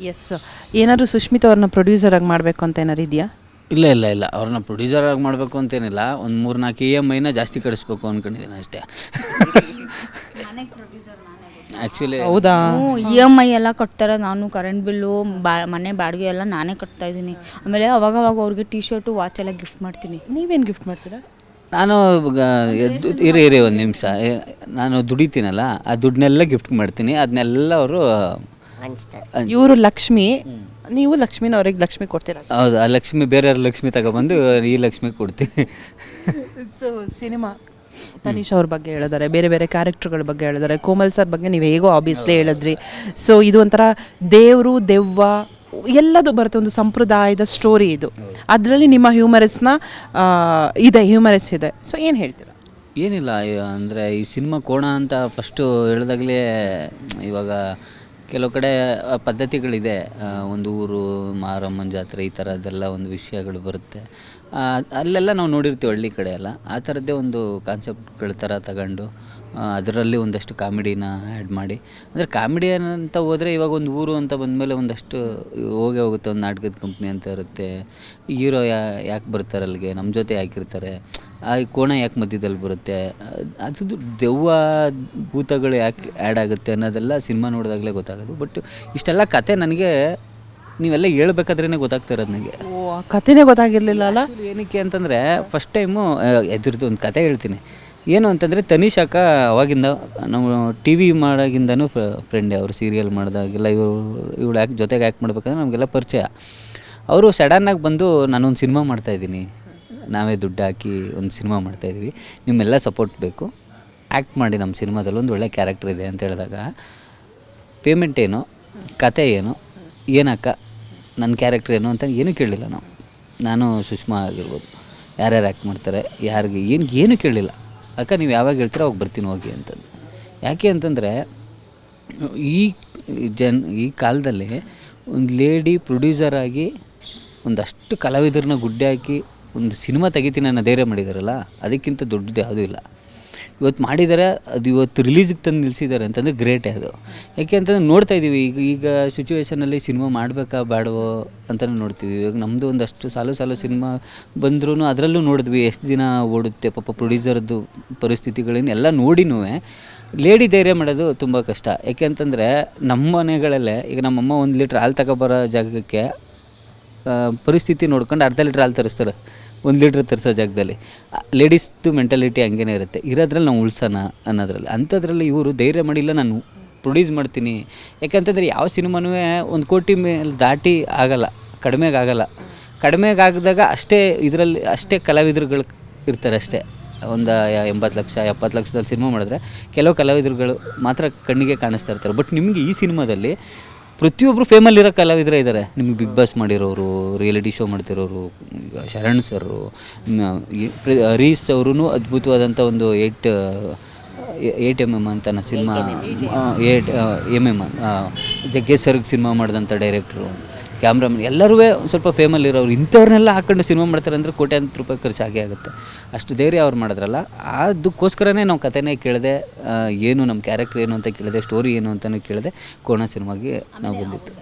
S ಏನಾದರೂ ಸುಶ್ಮಿತ್ ಅವ್ರನ್ನ producer ಆಗಿ ಮಾಡಬೇಕು ಅಂತ ಏನಾರು ಇದೆಯಾ? ಇಲ್ಲ ಇಲ್ಲ ಇಲ್ಲ. ಅವ್ರನ್ನ ಪ್ರೊಡ್ಯೂಸರ್ ಆಗಿ ಮಾಡಬೇಕು ಅಂತೇನಿಲ್ಲ ಒಂದು ಮೂರು ನಾಲ್ಕು ಇ ಎಂ ಐನ ಜಾಸ್ತಿ ಕಳಿಸ್ಬೇಕು ಅಂದ್ಕೊಂಡಿದ್ದೀನಿ ಅಷ್ಟೇ. ಆ್ಯಕ್ಚುಲಿ ಹೌದಾ? ಇ ಎಂ ಐ ಎಲ್ಲ ಕಟ್ತಾರೆ. ನಾನು ಕರೆಂಟ್ ಬಿಲ್ಲು ಬಾ ಮನೆ ಬಾಡಿಗೆ ಎಲ್ಲ ನಾನೇ ಕಟ್ತಾ ಇದ್ದೀನಿ. ಆಮೇಲೆ ಅವಾಗವಾಗ ಅವ್ರಿಗೆ ಟಿ ಶರ್ಟು ವಾಚ್ ಎಲ್ಲ ಗಿಫ್ಟ್ ಮಾಡ್ತೀನಿ. ನೀವೇನು ಗಿಫ್ಟ್ ಮಾಡ್ತೀರಾ? ನಾನು ಗ- ಎದ್ದು ಇರಿ ಇರಿ ಒಂದು ನಿಮಿಷ. ನಾನು ದುಡಿತೀನಲ್ಲ ಆ ದುಡ್ಡನ್ನೆಲ್ಲ ಗಿಫ್ಟ್ ಮಾಡ್ತೀನಿ. ಅದನ್ನೆಲ್ಲ ಅವರು ಇವರು ಲಕ್ಷ್ಮಿ ನೀವು ಲಕ್ಷ್ಮಿನ ಅವ್ರಿಗೆ ಲಕ್ಷ್ಮಿ ಕೊಡ್ತೀರ? ಹೌದು ಆ ಲಕ್ಷ್ಮಿ ಬೇರೆಯವ್ರ ಲಕ್ಷ್ಮಿ ತಗೊಬಂದು ಈ ಲಕ್ಷ್ಮಿ ಕೊಡ್ತೀವಿ. ಸೊ ಸಿನಿಮಾ ತನೀಶ್ ಅವ್ರ ಬಗ್ಗೆ ಹೇಳಿದ್ದಾರೆ ಬೇರೆ ಬೇರೆ ಕ್ಯಾರೆಕ್ಟರ್ಗಳ ಬಗ್ಗೆ ಹೇಳಿದ್ದಾರೆ ಕೋಮಲ್ ಸರ್ ಬಗ್ಗೆ ನೀವು ಹೇಗೋ ಆಬ್ವಿಯಸ್ಲಿ ಹೇಳಿದ್ರಿ. ಸೊ ಇದು ಒಂಥರ ದೇವರು ದೆವ್ವ ಎಲ್ಲದು ಬರುತ್ತೆ ಒಂದು ಸಂಪ್ರದಾಯದ ಸ್ಟೋರಿ ಇದು. ಅದರಲ್ಲಿ ನಿಮ್ಮ ಹ್ಯೂಮರಸ್ನ ಇದೆ ಹ್ಯೂಮರಸ್ ಇದೆ. ಸೊ ಏನು ಹೇಳ್ತೀರಾ? ಏನಿಲ್ಲ ಅಂದರೆ ಈ ಸಿನಿಮಾ ಕೋಣ ಅಂತ ಫಸ್ಟು ಹೇಳಿದಾಗಲೇ ಇವಾಗ ಕೆಲವು ಕಡೆ ಪದ್ಧತಿಗಳಿದೆ. ಒಂದು ಊರು, ಮಾರಮ್ಮನ ಜಾತ್ರೆ, ಈ ಥರದ್ದೆಲ್ಲ ಒಂದು ವಿಷಯಗಳು ಬರುತ್ತೆ. ಅಲ್ಲೆಲ್ಲ ನಾವು ನೋಡಿರ್ತೀವಿ ಹಳ್ಳಿ ಕಡೆ ಎಲ್ಲ. ಆ ಥರದ್ದೇ ಒಂದು ಕಾನ್ಸೆಪ್ಟ್ಗಳ ಥರ ತಗೊಂಡು ಅದರಲ್ಲಿ ಒಂದಷ್ಟು ಕಾಮಿಡಿನ ಆ್ಯಡ್ ಮಾಡಿ. ಅಂದರೆ ಕಾಮಿಡಿ ಅಂತ ಹೋದರೆ ಇವಾಗ ಒಂದು ಊರು ಅಂತ ಬಂದಮೇಲೆ ಒಂದಷ್ಟು ಹೋಗೇ ಹೋಗುತ್ತೆ. ಒಂದು ನಾಟಕದ ಕಂಪ್ನಿ ಅಂತ ಇರುತ್ತೆ. ಹೀರೋ ಯಾ ಯಾಕೆ ಬರ್ತಾರೆ ಅಲ್ಲಿಗೆ? ನಮ್ಮ ಜೊತೆ ಯಾಕಿರ್ತಾರೆ? ಆ ಕೋಣ ಯಾಕೆ ಮಧ್ಯದಲ್ಲಿ ಬರುತ್ತೆ? ಅದು ದೆವ್ವ ಭೂತಗಳು ಯಾಕೆ ಆ್ಯಡ್ ಆಗುತ್ತೆ ಅನ್ನೋದೆಲ್ಲ ಸಿನಿಮಾ ನೋಡಿದಾಗಲೇ ಗೊತ್ತಾಗೋದು. ಬಟ್ ಇಷ್ಟೆಲ್ಲ ಕತೆ ನನಗೆ ನೀವೆಲ್ಲ ಹೇಳ್ಬೇಕಾದ್ರೇ ಗೊತ್ತಾಗ್ತಾ ಇರೋದು ನನಗೆ. ಕಥೆನೇ ಗೊತ್ತಾಗಿರಲಿಲ್ಲ ಅಲ್ಲ? ಏನಕ್ಕೆ ಅಂತಂದರೆ ಫಸ್ಟ್ ಟೈಮು ಎದುರ್ದು ಒಂದು ಕತೆ ಹೇಳ್ತೀನಿ. ಏನು ಅಂತಂದರೆ ತನಿಷ್ ಅಕ್ಕ ಅವಾಗಿಂದ ನಾವು ಟಿ ವಿ ಮಾಡೋಗಿಂದನೂ ಫ್ರೆಂಡೇ ಅವರು ಸೀರಿಯಲ್ ಮಾಡಿದಾಗೆಲ್ಲ ಇವರು, ಇವಳು ಯಾಕೆ ಜೊತೆಗೆ ಆ್ಯಕ್ಟ್ ಮಾಡ್ಬೇಕಂದ್ರೆ ನಮಗೆಲ್ಲ ಪರಿಚಯ. ಅವರು ಸಡನ್ನಾಗಿ ಬಂದು ನಾನೊಂದು ಸಿನಿಮಾ ಮಾಡ್ತಾಯಿದ್ದೀನಿ ನಾವೇ ದುಡ್ಡು ಹಾಕಿ ಒಂದು ಸಿನಿಮಾ ಮಾಡ್ತಾಯಿದ್ದೀವಿ ನಿಮ್ಮೆಲ್ಲ ಸಪೋರ್ಟ್ ಬೇಕು. ಆ್ಯಕ್ಟ್ ಮಾಡಿ ನಮ್ಮ ಸಿನಿಮಾದಲ್ಲಿ ಒಂದು ಒಳ್ಳೆ ಕ್ಯಾರೆಕ್ಟರ್ ಇದೆ ಅಂತ ಹೇಳಿದಾಗ ಪೇಮೆಂಟ್ ಏನು, ಕತೆ ಏನು, ಏನಕ್ಕ ನನ್ನ ಕ್ಯಾರೆಕ್ಟರ್ ಏನು ಅಂತ ಏನೂ ಕೇಳಲಿಲ್ಲ ನಾವು. ನಾನು ಸುಷ್ಮಾ ಆಗಿರ್ಬೋದು. ಯಾರ್ಯಾರು ಆ್ಯಕ್ಟ್ ಮಾಡ್ತಾರೆ, ಯಾರಿಗೆ, ಏನು ಏನು ಕೇಳಲಿಲ್ಲ ಅಕ್ಕ, ನೀವು ಯಾವಾಗ ಹೇಳ್ತೀರ ಅವಾಗ ಬರ್ತೀನಿ ಹೋಗಿ ಅಂತಂದು. ಯಾಕೆ ಅಂತಂದರೆ, ಈ ಜನ್, ಈ ಕಾಲದಲ್ಲಿ ಒಂದು ಲೇಡಿ ಪ್ರೊಡ್ಯೂಸರ್ ಆಗಿ ಒಂದಷ್ಟು ಕಲಾವಿದರನ್ನ ಗುಡ್ಡೆ ಹಾಕಿ ಒಂದು ಸಿನಿಮಾ ತೆಗಿತೀನಿ ಅನ್ನೋ ಧೈರ್ಯ ಮಾಡಿದಾರಲ್ಲ, ಅದಕ್ಕಿಂತ ದೊಡ್ಡದು ಯಾವುದೂ ಇಲ್ಲ. ಇವತ್ತು ಮಾಡಿದ್ದಾರೆ ಅದು ಇವತ್ತು ರಿಲೀಸಿಗೆ ತಂದು ನಿಲ್ಲಿಸಿದ್ದಾರೆ ಅಂತಂದರೆ ಗ್ರೇಟೇ ಅದು. ಯಾಕೆ ಅಂತಂದ್ರೆ ನೋಡ್ತಾ ಇದ್ದೀವಿ ಈಗ ಈಗ ಸಿಚುವೇಶನಲ್ಲಿ ಸಿನಿಮಾ ಮಾಡಬೇಕಾ ಬೇಡವೋ ಅಂತಲೂ ನೋಡ್ತಿದ್ದೀವಿ ಇವಾಗ ನಮ್ಮದು ಒಂದಷ್ಟು ಸಾಲು ಸಾಲು ಸಿನಿಮಾ ಬಂದ್ರೂ ಅದರಲ್ಲೂ ನೋಡಿದ್ವಿ, ಎಷ್ಟು ದಿನ ಓಡುತ್ತೆ, ಪಾಪ ಪ್ರೊಡ್ಯೂಸರ್ದು ಪರಿಸ್ಥಿತಿಗಳನ್ನ ಎಲ್ಲ ನೋಡಿನೂ ಲೇಡಿ ಧೈರ್ಯ ಮಾಡೋದು ತುಂಬ ಕಷ್ಟ. ಯಾಕೆ ಅಂತಂದರೆ ನಮ್ಮ ಮನೆಗಳಲ್ಲೇ, ಈಗ ನಮ್ಮಮ್ಮ ಒಂದು ಲೀಟ್ರ್ ಹಾಲು ತಗೊಬರೋ ಜಾಗಕ್ಕೆ ಪರಿಸ್ಥಿತಿ ನೋಡ್ಕೊಂಡು ಅರ್ಧ ಲೀಟ್ರ್ ಹಾಲು ತರಿಸ್ತಾರೆ. ಒಂದು ಲೀಟ್ರ್ ತರಿಸೋ ಜಾಗದಲ್ಲಿ. ಲೇಡೀಸ್ದು ಮೆಂಟಾಲಿಟಿ ಹಂಗೇನೆ ಇರುತ್ತೆ. ಇರೋದ್ರಲ್ಲಿ ನಾವು ಉಳ್ಸೋಣ ಅನ್ನೋದ್ರಲ್ಲಿ. ಅಂಥದ್ರಲ್ಲಿ ಇವರು ಧೈರ್ಯ ಮಾಡಿಲ್ಲ, ನಾನು ಪ್ರೊಡ್ಯೂಸ್ ಮಾಡ್ತೀನಿ. ಯಾಕಂತಂದರೆ ಯಾವ ಸಿನಿಮಾನೂ ಒಂದು ಕೋಟಿ ಮೇಲೆ ದಾಟಿ ಆಗಲ್ಲ ಕಡಿಮೆಗೆ ಆಗಲ್ಲ. ಕಡಿಮೆಗೆ ಆಗಿದಾಗ ಅಷ್ಟೇ ಇದರಲ್ಲಿ, ಅಷ್ಟೇ ಕಲಾವಿದರುಗಳು ಇರ್ತಾರೆ ಅಷ್ಟೇ. ಒಂದು ಎಂಬತ್ತು ಲಕ್ಷ ಎಪ್ಪತ್ತು ಲಕ್ಷದಲ್ಲಿ ಸಿನಿಮಾ ಮಾಡಿದ್ರೆ ಕೆಲವು ಕಲಾವಿದರುಗಳು ಮಾತ್ರ ಕಣ್ಣಿಗೆ ಕಾಣಿಸ್ತಾ ಇರ್ತಾರೆ. ಬಟ್ ನಿಮಗೆ ಈ ಸಿನಿಮಾದಲ್ಲಿ ಪ್ರತಿಯೊಬ್ಬರು ಫೇಮಲ್ಲಿರೋ ಕಲಾವಿದರೇ ಇದ್ದಾರೆ ನಿಮ್ಗೆ ಬಿಗ್ ಬಾಸ್ ಮಾಡಿರೋರು ರಿಯಾಲಿಟಿ ಶೋ ಮಾಡ್ತಿರೋರು ಶರಣ್ ಸರ್ ಹರೀಶ್ ಅವರು ಅದ್ಭುತವಾದಂಥ ಒಂದು ಏಟ್ ಏಟ್ ಎಂ ಎಂ ಅಂತ cinema eight M M Jaggesh ಸರ್ಗೆ ಸಿನಿಮಾ ಮಾಡಿದಂಥ ಡೈರೆಕ್ಟ್ರು ಕ್ಯಾಮ್ರಾಮನ್ ಎಲ್ಲರೂ ಸ್ವಲ್ಪ ಫೇಮಲ್ಲಿರೋರು ಇಂಥವ್ರನ್ನೆಲ್ಲ ಹಾಕೊಂಡು ಸಿನಿಮಾ ಮಾಡ್ತಾರೆ ಅಂದರೆ ಕೋಟ್ಯಾಂತರ ರೂಪಾಯಿ ಖರ್ಚು ಆಗೇ ಆಗುತ್ತೆ. ಅಷ್ಟು ಧೈರ್ಯ ಅವ್ರು ಮಾಡಿದ್ರಲ್ಲ, ಅದಕ್ಕೋಸ್ಕರನೇ ನಾವು ಕಥೆನೇ ಕೇಳಿದೆ ಏನು ನಮ್ಮ ಕ್ಯಾರೆಕ್ಟರ್ ಏನು ಅಂತ ಕೇಳಿದೆ ಸ್ಟೋರಿ ಏನು ಅಂತಲೂ ಕೇಳಿದೆ, ಕೋಣ ಸಿನಿಮಾಗೆ ನಾವು ಬಂದಿತ್ತು